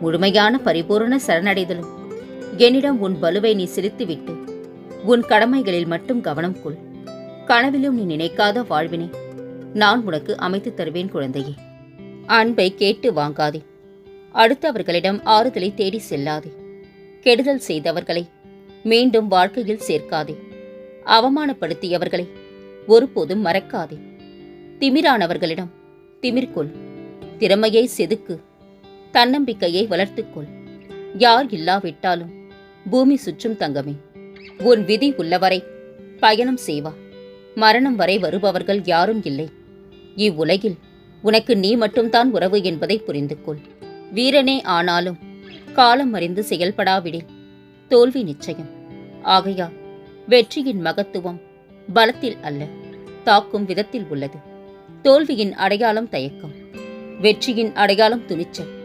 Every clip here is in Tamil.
முழுமையான பரிபூரண சரணடைதலும். என்னிடம் உன் பலுவை நீ செலுத்திவிட்டு உன் கடமைகளில் மட்டும் கவனம் கொள். கனவிலும் நீ நினைக்காத வாழ்வினை நான் உனக்கு அமைத்துத் தருவேன் குழந்தையே. அன்பை கேட்டு வாங்காதே. அடுத்தவர்களிடம் ஆறுதலை தேடி செல்லாதே. கெடுதல் செய்தவர்களை மீண்டும் வாழ்க்கையில் சேர்க்காதே. அவமானப்படுத்தியவர்களை ஒருபோதும் மறக்காதே. திமிரானவர்களிடம் திமிர்கொள் திறமையை செதுக்கு. தன்னம்பிக்கையை வளர்த்துக்கொள். யார் இல்லாவிட்டாலும் பூமி சுற்றும் தங்கமே. உன் விதி உள்ளவரை பயணம் செய்வா. மரணம் வரை வருபவர்கள் யாரும் இல்லை. இவ்வுலகில் உனக்கு நீ மட்டும்தான் உறவு என்பதை புரிந்து கொள் வீரனே ஆனாலும் காலம் அறிந்து செயல்படாவிடில் தோல்வி நிச்சயம். ஆகையால் வெற்றியின் மகத்துவம் பலத்தில் அல்ல தாக்கும் விதத்தில் உள்ளது. தோல்வியின் அடையாளம் தயக்கம். வெற்றியின் அடையாளம் துணிச்சல்.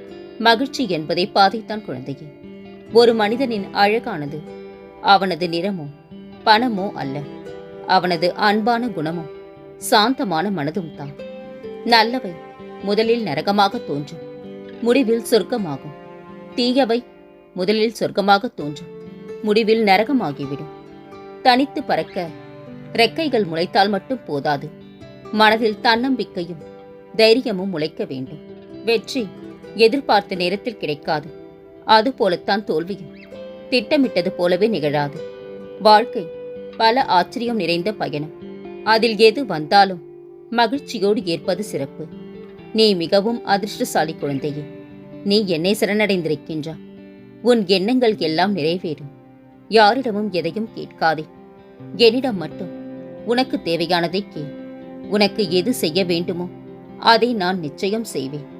மகிழ்ச்சி என்பதை பாதைத்தான் குழந்தையே. ஒரு மனிதனின் அழகானது அவனது நிறமோ பணமோ அல்ல. அவனது அன்பான குணமோ சாந்தமான மனதும் தான். நல்லவை முதலில் நரகமாக தோன்றும். முடிவில் சொர்க்கமாகும். தீயவை முதலில் சொர்க்கமாக தோன்றும். முடிவில் நரகமாகிவிடும். தனித்து பறக்க ரெக்கைகள் முளைத்தால் மட்டும் போதாது. மனதில் தன்னம்பிக்கையும் தைரியமும் முளைக்க வேண்டும். வெற்றி எதிர்பார்த்த நேரத்தில் கிடைக்காது. அதுபோலத்தான் தோல்வியும். திட்டமிட்டது போலவே நிகழாது. வாழ்க்கை பல ஆச்சரியம் நிறைந்த பயணம். அதில் எது வந்தாலும் மகிழ்ச்சியோடு ஏற்பது சிறப்பு. நீ மிகவும் அதிர்ஷ்டசாலி குழந்தையே. நீ என்னை சரணடைந்திருக்கின்றா. உன் எண்ணங்கள் எல்லாம் நிறைவேறும் யாரிடமும் எதையும் கேட்காதே. என்னிடம் மட்டும் உனக்கு தேவையானதை கேள். உனக்கு எது செய்ய வேண்டுமோ அதை நான் நிச்சயம் செய்வேன்.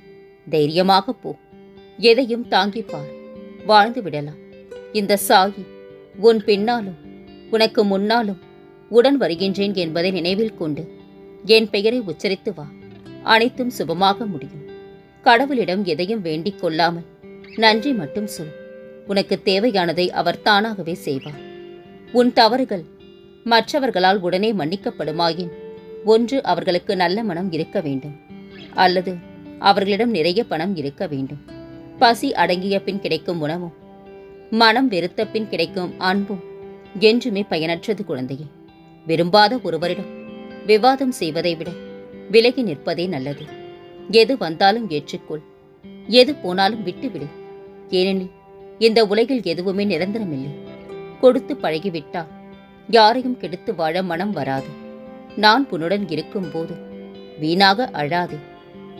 தைரியமாக போ. எதையும் தாங்கிப்பார் வாழ்ந்து விடலாம். இந்த சாயி உன் பின்னாலும் உனக்கு முன்னாலும் உடன் வருகின்றேன் என்பதை நினைவில் கொண்டு என் பெயரை உச்சரித்து வா. அனைத்தும் சுபமாக முடியும். கடவுளிடம் எதையும் வேண்டிக் கொள்ளாமல் நன்றி மட்டும் சொல். உனக்கு தேவையானதை அவர் தானாகவே செய்வார். உன் தவறுகள் மற்றவர்களால் உடனே மன்னிக்கப்படுமாயின் ஒன்று அவர்களுக்கு நல்ல மனம் இருக்க வேண்டும். அல்லது அவர்களிடம் நிறைய பணம் இருக்க வேண்டும். பசி அடங்கிய பின் கிடைக்கும் உணவும் மனம் வெறுத்த பின் கிடைக்கும் அன்பும் என்றுமே பயனற்றது குழந்தையே. விரும்பாத ஒருவரிடம் விவாதம் செய்வதை விட விலகி நிற்பதே நல்லது. எது வந்தாலும் ஏற்றுக்கொள் எது போனாலும் விட்டுவிடு. ஏனெனில் இந்த உலகில் எதுவுமே நிரந்தரமில்லை. கொடுத்து பழகிவிட்டால் யாரையும் கெடுத்து வாழ மனம் வராது. நான் உன்னுடன் இருக்கும்போது வீணாக அழாதே.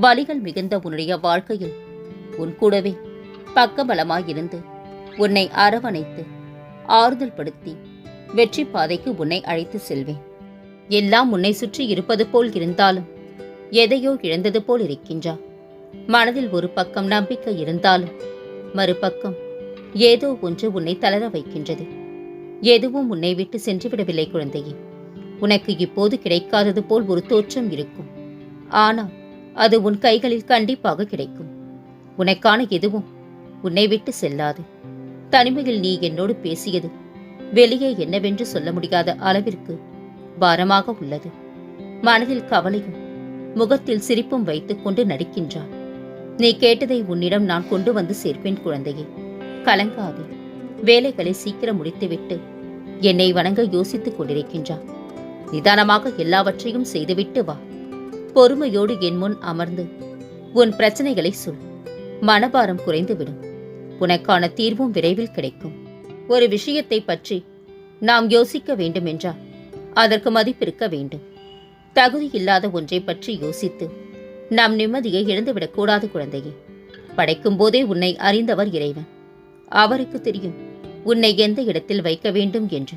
வலிகள் மிகுந்த உன்னுடைய வாழ்க்கையில் உன் கூடவே பக்கபலமாயிருந்து உன்னை அரவணைத்து ஆறுதல் படுத்தி வெற்றி பாதைக்கு உன்னை அழைத்து செல்வேன். எல்லாம் உன்னை சுற்றி இருப்பது போல் இருந்தாலும் எதையோ இழந்தது போல் இருக்கின்றா. மனதில் ஒரு பக்கம் நம்பிக்கை இருந்தாலும் மறுபக்கம் ஏதோ ஒன்று உன்னை தளர வைக்கின்றது. எதுவும் உன்னை விட்டு சென்று விடவில்லை குழந்தையே. உனக்கு இப்போது கிடைக்காதது போல் ஒரு தோற்றம் இருக்கும். ஆனால் அது உன் கைகளில் கண்டிப்பாக கிடைக்கும். உனக்கான எதுவும் உன்னை விட்டு செல்லாது. தனிமையில் நீ என்னோடு பேசியது வெளியே என்னவென்று சொல்ல முடியாத அளவிற்கு பாரமாக உள்ளது. மனதில் கவலையும் முகத்தில் சிரிப்பும் வைத்துக் கொண்டு நடிக்கின்றார் நீ கேட்டதை உன்னிடம் நான் கொண்டு வந்து சேர்ப்பேன் குழந்தையே. கலங்காதே. வேலைகளை சீக்கிரம் முடித்துவிட்டு என்னை வணங்க யோசித்துக் கொண்டிருக்கின்றான் நிதானமாக எல்லாவற்றையும் செய்துவிட்டு வா. பொறுமையோடு என் முன் அமர்ந்து உன் பிரச்சனைகளை சொல். மனபாரம் குறைந்துவிடும். உனக்கான தீர்வும் விரைவில் கிடைக்கும். ஒரு விஷயத்தை பற்றி நாம் யோசிக்க வேண்டுமென்றால் அதற்கு மதிப்பிருக்க வேண்டும். தகுதி இல்லாத ஒன்றை பற்றி யோசித்து நாம் நிம்மதியை இழந்துவிடக்கூடாது குழந்தையே. படைக்கும் போதே உன்னை அறிந்தவர் இறைவன். அவருக்கு தெரியும் உன்னை எந்த இடத்தில் வைக்க வேண்டும் என்று.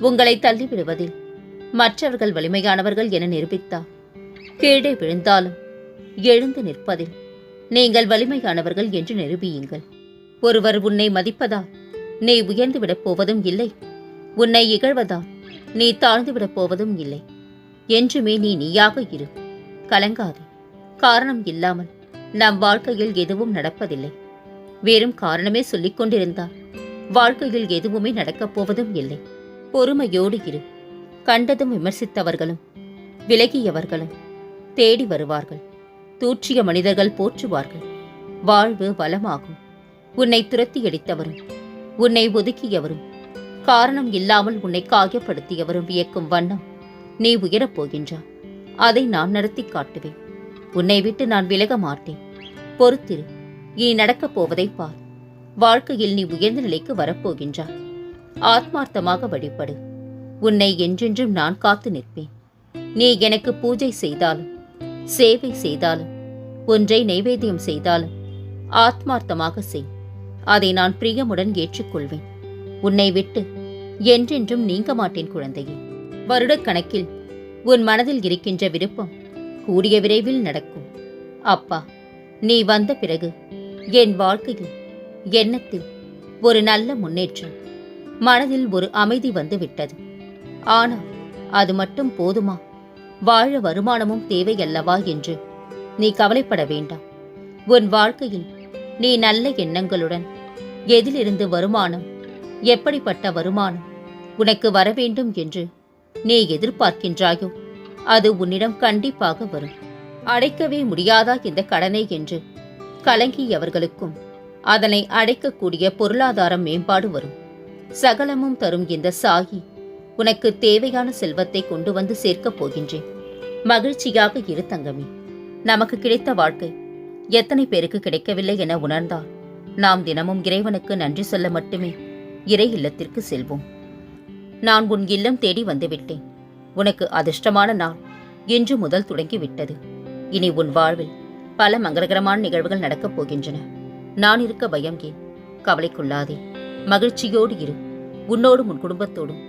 உங்களை தள்ளிவிடுவதில் மற்றவர்கள் வலிமையானவர்கள் என நிரூபித்தார். கீழே விழுந்தாலும் எழுந்து நிற்பதில் நீங்கள் வலிமையானவர்கள் என்று நிரூபியுங்கள். ஒருவர் உன்னை மதிப்பதால் நீ உயர்ந்துவிடப் போவதும் இல்லை. உன்னை இகழ்வதால் நீ தாழ்ந்துவிடப் போவதும் இல்லை. என்றுமே நீ நீயாக இரு. கலங்காதே. காரணம் இல்லாமல் நம் வாழ்க்கையில் எதுவும் நடப்பதில்லை. வெறும் காரணமே சொல்லிக் கொண்டிருந்தால் வாழ்க்கையில் எதுவுமே நடக்கப் போவதும் இல்லை. பொறுமையோடு இரு. கண்டதும் விமர்சித்தவர்களும் விலகியவர்களும் தேடி வருவார்கள். தூற்றிய மனிதர்கள் போற்றுவார்கள். வாழ்வு வளமாகும். உன்னை துரத்தி அடித்தவரும் உன்னை ஒதுக்கியவரும் காரணம் இல்லாமல் உன்னை காயப்படுத்தியவரும் வியக்கும் வண்ணம் நீ உயரப் போகின்றாய் அதை நான் நடத்தி காட்டுவேன். உன்னை விட்டு நான் விலக மாட்டேன். பொறுத்திரு இனி நடக்கப் போவதை பார். வாழ்க்கையில் நீ உயர்ந்த நிலைக்கு வரப்போகின்றாய் ஆத்மார்த்தமாக வழிபடு. உன்னை என்றென்றும் நான் காத்து நிற்பேன். நீ எனக்கு பூஜை செய்தாலும் சேவை செய்தாலும் ஒன்றை நைவேத்தியம் செய்தாலும் ஆத்மார்த்தமாக செய். அதை நான் பிரியமுடன் ஏற்றுக்கொள்வேன். உன்னை விட்டு என்றென்றும் நீங்க மாட்டேன் குழந்தையே. வருடக்கணக்கில் உன் மனதில் இருக்கின்ற விருப்பம் கூடிய விரைவில் நடக்கும். அப்பா நீ வந்த பிறகு என் வாழ்க்கையில் எண்ணத்தில் ஒரு நல்ல முன்னேற்றம் மனதில் ஒரு அமைதி வந்து விட்டது ஆனால் அது மட்டும் போதுமா? வாழ வருமானமும் தேவையல்லவா என்று. நீ கவலைப்பட வேண்டாம். உன் வாழ்க்கையில் நீ நல்ல எண்ணங்களுடன் எதிலிருந்து வருமானம் எப்படிப்பட்ட வருமானம் உனக்கு வர வேண்டும் என்று நீ எதிர்பார்க்கின்றாயோ அது உன்னிடம் கண்டிப்பாக வரும். அடைக்கவே முடியாதா இந்த கடனை என்று கலங்கியவர்களுக்கும் அதனை அடைக்கக்கூடிய பொருளாதார மேம்பாடு வரும். சகலமும் தரும் இந்த சாகி உனக்கு தேவையான செல்வத்தை கொண்டு வந்து சேர்க்கப் போகின்றேன். மகிழ்ச்சியாக இரு தங்கமே. நமக்கு கிடைத்த வாழ்க்கை எத்தனை பேருக்கு கிடைக்கவில்லை என உணர்ந்தால் நாம் தினமும் இறைவனுக்கு நன்றி சொல்ல மட்டுமே இறை இல்லத்திற்கு செல்வோம். நான் உன் இல்லம் தேடி வந்துவிட்டேன். உனக்கு அதிர்ஷ்டமான நாள் இன்று முதல் தொடங்கிவிட்டது. இனி உன் வாழ்வில் பல மங்களகரமான நிகழ்வுகள் நடக்கப் போகின்றன. நான் இருக்க பயம் ஏன்? கவலைக்குள்ளாதே. மகிழ்ச்சியோடு இரு. உன்னோடும் உன் குடும்பத்தோடும்